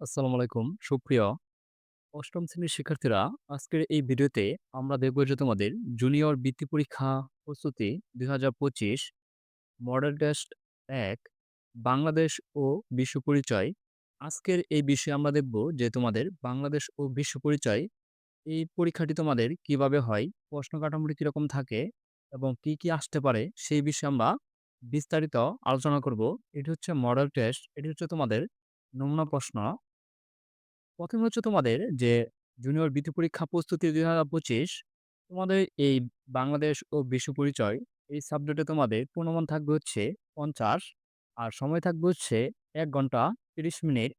আসসালামু আলাইকুম। সুপ্রিয় অষ্টম শ্রেণির শিক্ষার্থীরা, আজকের এই ভিডিওতে আমরা দেখব যে তোমাদের জুনিয়র বৃত্তি পরীক্ষা প্রস্তুতি দুই হাজার পঁচিশ মডেল টেস্ট এক, বাংলাদেশ ও বিশ্ব পরিচয়। আজকের এই বিষয়ে আমরা দেখব যে তোমাদের বাংলাদেশ ও বিশ্ব পরিচয়, এই পরীক্ষাটি তোমাদের কীভাবে হয়, প্রশ্ন কাঠামোটি কীরকম থাকে এবং কি কি আসতে পারে, সেই বিষয়ে আমরা বিস্তারিত আলোচনা করব। এটি হচ্ছে মডেল টেস্ট এটি হচ্ছে তোমাদের নমুনা প্রশ্ন। প্রথমে হচ্ছে তোমাদের যে জুনিয়র বৃত্তি পরীক্ষা প্রস্তুতি দুই হাজার পঁচিশ, তোমাদের এই বাংলাদেশ ও বিশ্ব পরিচয়, এই সাবজেক্টে তোমাদের পূর্ণমান থাকবে হচ্ছে পঞ্চাশ, আর সময় থাকবে হচ্ছে এক ঘণ্টা তিরিশ মিনিট।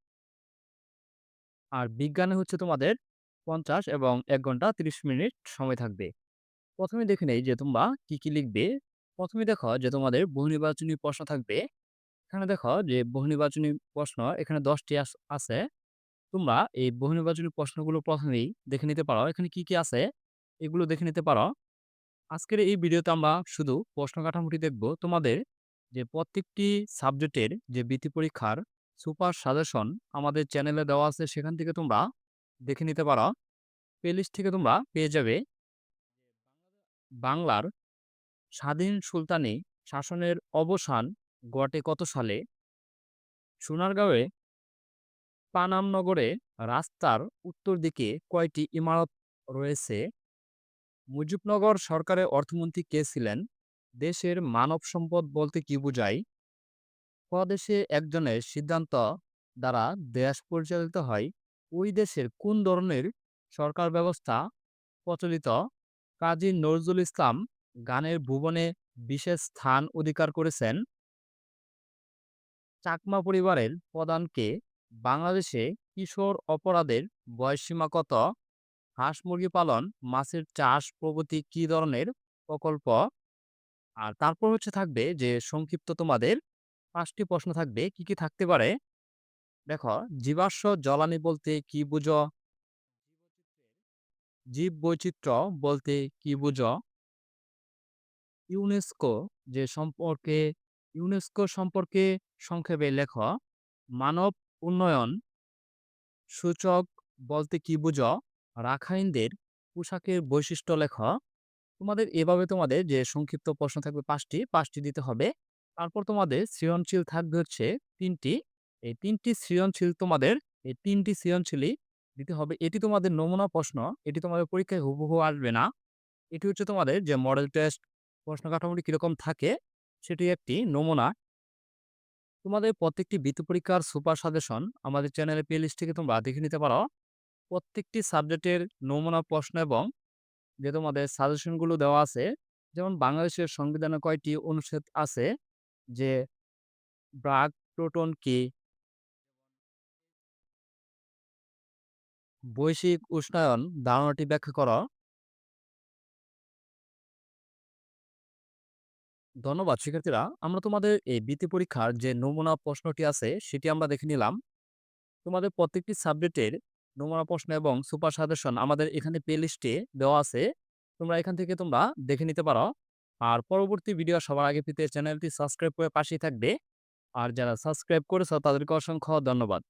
আর বিজ্ঞানে হচ্ছে তোমাদের পঞ্চাশ এবং এক ঘণ্টা তিরিশ মিনিট সময় থাকবে। প্রথমে দেখে নেই যে তোমরা কি কি লিখবে। প্রথমে দেখো যে তোমাদের বহু নির্বাচনী প্রশ্ন থাকবে। এখানে দেখো যে বহু নির্বাচনী প্রশ্ন, এখানে দশটি আছে। তোমরা এই বহুনির্বাচনী প্রশ্নগুলো প্রথমেই দেখে নিতে পারো। এখানে কি, কি আছে এগুলো দেখে নিতে পারো। আজকের এই ভিডিওতে আমরা শুধু প্রশ্ন কাঠামোটি দেখব। তোমাদের যে প্রত্যেকটি সাবজেক্টের যে বৃত্তি পরীক্ষার সুপার সাজেশন আমাদের চ্যানেলে দেওয়া আছে সেখান থেকে তোমরা দেখে নিতে পারো। প্লেলিস্ট থেকে তোমরা পেয়ে যাবে। বাংলার স্বাধীন সুলতানি শাসনের অবসান ঘটে কত সালে? সোনারগাঁওয়ে পানাম নগরে রাস্তার উত্তর দিকে কয়টি ইমারত রয়েছে? মুজিবনগর সরকারের অর্থমন্ত্রী কে ছিলেন? দেশের মানব সম্পদ বলতে কি বোঝায়? স্বদেশে একজনের সিদ্ধান্ত দ্বারা দেশ পরিচালিত হয়, ওই দেশের কোন ধরনের সরকার ব্যবস্থা প্রচলিত? কাজী নজরুল ইসলাম গানের ভুবনে বিশেষ স্থান অধিকার করেছেন। চাকমা পরিবারের প্রধান কে? বাংলাদেশে কিশোর অপরাধের বয়সসীমা কত? হাঁস মুরগি পালন, মাছের চাষ প্রভৃতি কি ধরনের প্রকল্প? আর তারপর হচ্ছে থাকবে যে সংক্ষিপ্ত তোমাদের ৫ টি প্রশ্ন থাকবে। কি, কি থাকতে পারে? দেখো, জীবাশ্ম জ্বালানি বলতে কি বুঝো? জীববৈচিত্র্য বলতে কি বুঝো? ইউনেস্কো যে সম্পর্কে ইউনেস্কো সম্পর্কে সংক্ষেপে লেখ মানব উন্নয়ন সূচক বলতে কি বুঝো? রাখাইনদের পোশাকের বৈশিষ্ট্য লেখো। তোমাদের এভাবে তোমাদের যে সংক্ষিপ্ত প্রশ্ন থাকবে ৫ টি, ৫ টি দিতে হবে। তারপর তোমাদের সৃজনশীল থাকবে হচ্ছে ৩ টি। এই তিনটি সৃজনশীল তোমাদের এই ৩ টি সৃজনশীলই দিতে হবে। এটি তোমাদের নমুনা প্রশ্ন। এটি তোমাদের পরীক্ষায় হুবহু আসবে না। এটি হচ্ছে তোমাদের যে মডেল টেস্ট প্রশ্ন কাঠামোটি কীরকম থাকে সেটি একটি নমুনা। তোমাদের প্রত্যেকটি বৃত্তি পরীক্ষার সুপার সাজেশন আমাদের চ্যানেলের প্লেলিস্ট থেকে তোমরা দেখে নিতে পারো। প্রত্যেকটি সাবজেক্টের নমুনা, প্রশ্ন এবং যে তোমাদের সাজেশনগুলো দেওয়া আছে, যেমন বাংলাদেশের সংবিধানে কয়টি অনুচ্ছেদ আছে? যে ব্রাগ, প্রোটন, কি? বৈশ্বিক উষ্ণায়ন, ধারণাটি ব্যাখ্যা করো। ধন্যবাদ। শিক্ষার্থীরা, আমরা তোমাদের এই বৃত্তি পরীক্ষার যে নমুনা প্রশ্নটি আছে, সেটি আমরা দেখে নিলাম। তোমাদের প্রত্যেকটি সাবজেক্টের নমুনা প্রশ্ন এবং সুপার সাজেশন আমাদের এখানে প্লেলিস্টে দেওয়া আছে। তোমরা এখান থেকে তোমরা দেখে নিতে পারো। আর পরবর্তী ভিডিও সবার আগে পেতে চ্যানেলটি সাবস্ক্রাইব করে পাশেই থাকবে। আর যারা সাবস্ক্রাইব করেছ, তাদেরকে অসংখ্য ধন্যবাদ।